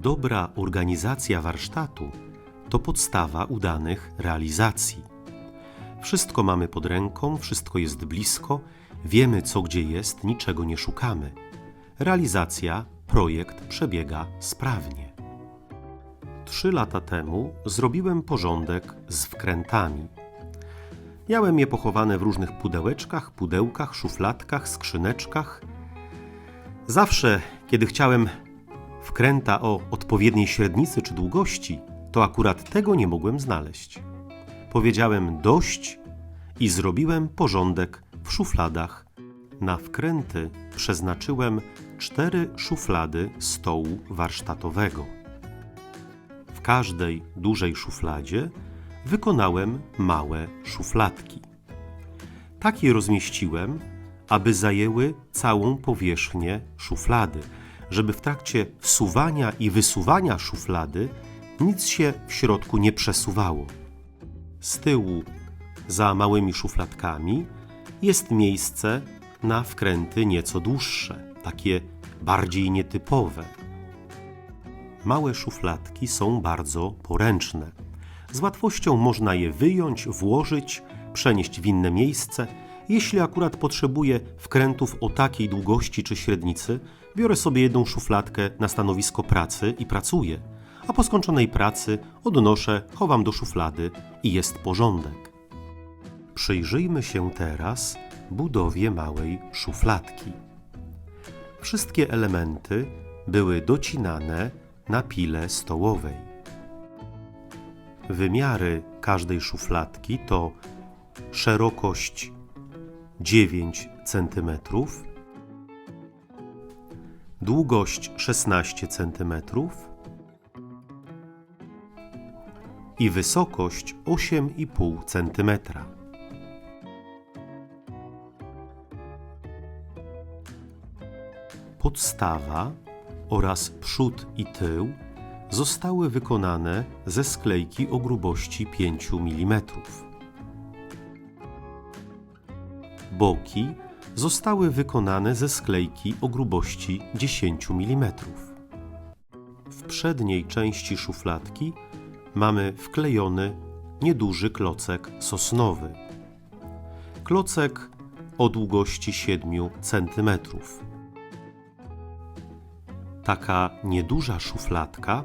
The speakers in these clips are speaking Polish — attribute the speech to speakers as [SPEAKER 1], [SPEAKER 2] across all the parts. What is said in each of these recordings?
[SPEAKER 1] Dobra organizacja warsztatu to podstawa udanych realizacji. Wszystko mamy pod ręką, wszystko jest blisko, wiemy co gdzie jest, niczego nie szukamy. Realizacja, projekt przebiega sprawnie. Trzy lata temu zrobiłem porządek z wkrętami. Miałem je pochowane w różnych pudełeczkach, pudełkach, szufladkach, skrzyneczkach. Zawsze, kiedy chciałem wkręta o odpowiedniej średnicy czy długości, to akurat tego nie mogłem znaleźć. Powiedziałem dość i zrobiłem porządek w szufladach. Na wkręty przeznaczyłem cztery szuflady stołu warsztatowego. W każdej dużej szufladzie wykonałem małe szufladki. Tak je rozmieściłem, aby zajęły całą powierzchnię szuflady, żeby w trakcie wsuwania i wysuwania szuflady nic się w środku nie przesuwało. Z tyłu, za małymi szufladkami, jest miejsce na wkręty nieco dłuższe, takie bardziej nietypowe. Małe szufladki są bardzo poręczne. Z łatwością można je wyjąć, włożyć, przenieść w inne miejsce. Jeśli akurat potrzebuję wkrętów o takiej długości czy średnicy, biorę sobie jedną szufladkę na stanowisko pracy i pracuję, a po skończonej pracy odnoszę, chowam do szuflady i jest porządek. Przyjrzyjmy się teraz budowie małej szufladki. Wszystkie elementy były docinane na pile stołowej. Wymiary każdej szufladki to szerokość 9 cm, długość 16 cm i wysokość 8,5 cm. Podstawa oraz przód i tył zostały wykonane ze sklejki o grubości 5 mm. Boki zostały wykonane ze sklejki o grubości 10 mm. W przedniej części szufladki mamy wklejony nieduży klocek sosnowy. Klocek o długości 7 cm. Taka nieduża szufladka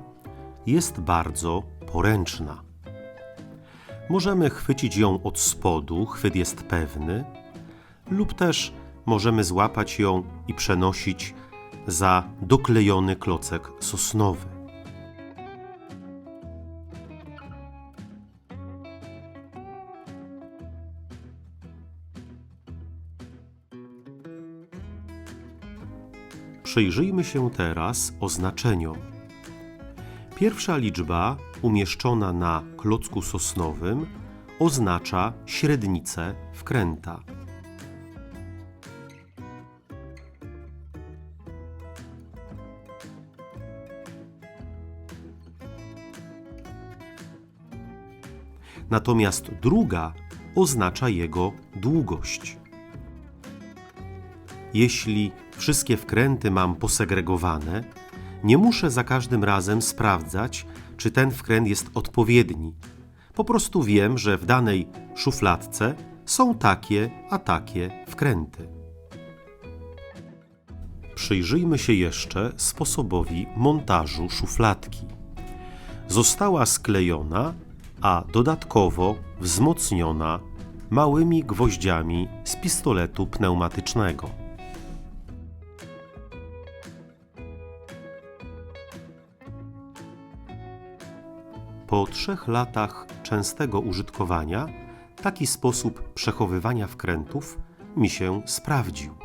[SPEAKER 1] jest bardzo poręczna. Możemy chwycić ją od spodu, chwyt jest pewny, lub też możemy złapać ją i przenosić za doklejony klocek sosnowy. Przyjrzyjmy się teraz oznaczeniom. Pierwsza liczba umieszczona na klocku sosnowym oznacza średnicę wkręta. Natomiast druga oznacza jego długość. Jeśli wszystkie wkręty mam posegregowane, nie muszę za każdym razem sprawdzać, czy ten wkręt jest odpowiedni. Po prostu wiem, że w danej szufladce są takie, a takie wkręty. Przyjrzyjmy się jeszcze sposobowi montażu szufladki. Została sklejona, a dodatkowo wzmocniona małymi gwoździami z pistoletu pneumatycznego. Po trzech latach częstego użytkowania taki sposób przechowywania wkrętów mi się sprawdził.